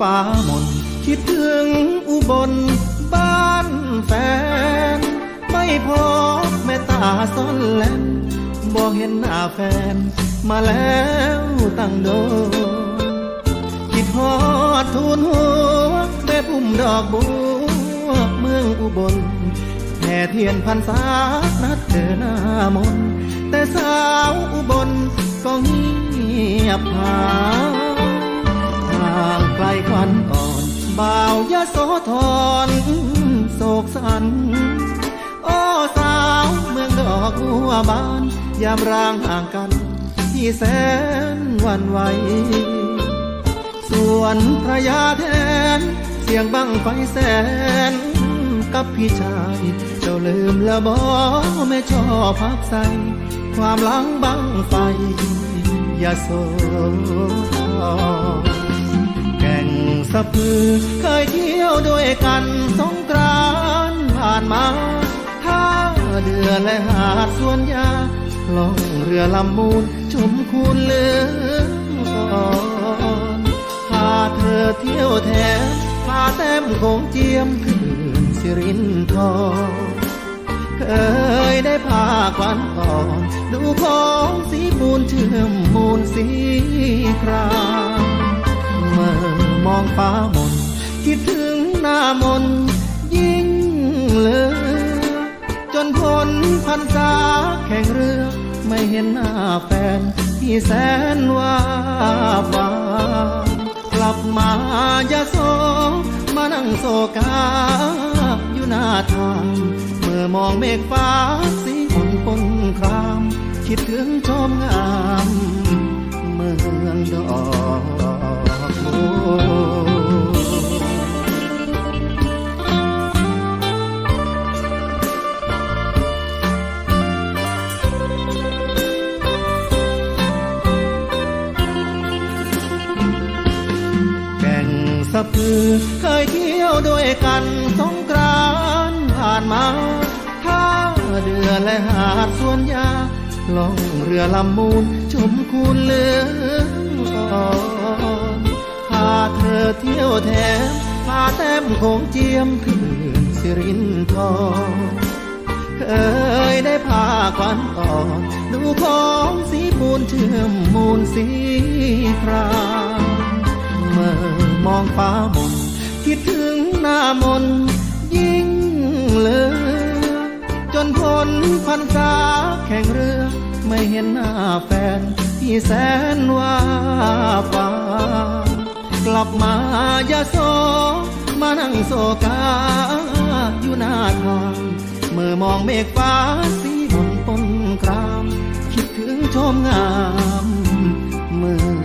ฟ้ามนคิดถึงอุบลบ้านแฟน ไม่พอแม่ตาซ่อนแลนบ่เห็นหน้าแฟน มาแล้วตั้งโดคิดฮอดทูนหัวแม่พุ่มดอกบัวเมืองอุบลแห่เทียนพันษานัดเดินหน้ามนแต่สาวอุบลก็เงียบหายางไกลควันอ่อนบ่าวยะโสธรโศกสัน โอ้สาวเมืองดอกบัวบาน ยามร่างห่างกัน ที่แสนวันไหว ส่วนพระยาแทน เสียงบังไฟแสน กับพี่ชาย เจ้าลืมแล้วบอไม่ชอบพักใส ความหลังบังไฟยาโศธร งสะพือเคยเที่ยวด้วยกันสงกรานผ่านมาท่าเดือและหาดสวนยาล่องเรือลำมูลชมคูนเลืองอนพาเธอเที่ยวแถมพาแต้มคงเจียมคืนสิรินทรเคยได้พาควันอ่อน ดูของสีมูลเชื่อมมูลสีคราม มองฟ้ามนคิดถึงหน้ามนยิ่งเลือจนพ้นพันษาแข่งเรือ ไม่เห็นหน้าแฟนที่แสนว่าหวากลับมายาโซมานั่งโศกาอยู่หน้าทางเมื่อมองเมฆฟ้าสีฝนปนคราม คิดถึงชมงาม เมืองดอกะพือเคยเที่ยวด้วยกันสงกรานผ่านมาท่าเรือและหาดสวนยาล่องเรือลำมูลชมคูนเลืองอ เธอเที่ยวแถมพาแต้มคงเจียมคืนสิรินทรเคยได้พาควันอ่อนดูของสีมูลเชื่อมมูลสีครามเมื่อมองฟ้ามนคิดถึงหน้ามนยิ่งเลือจนพ้นพันษาแข่งเรือ ไม่เห็นหน้าแฟนที่แสนว่าฟ้า ลับมายาโซมานั่งโซกาอยู่หน้าทางเมื่อมองเมฆฟ้าสีมนปนคราม คิดถึงชมงามเมื่อ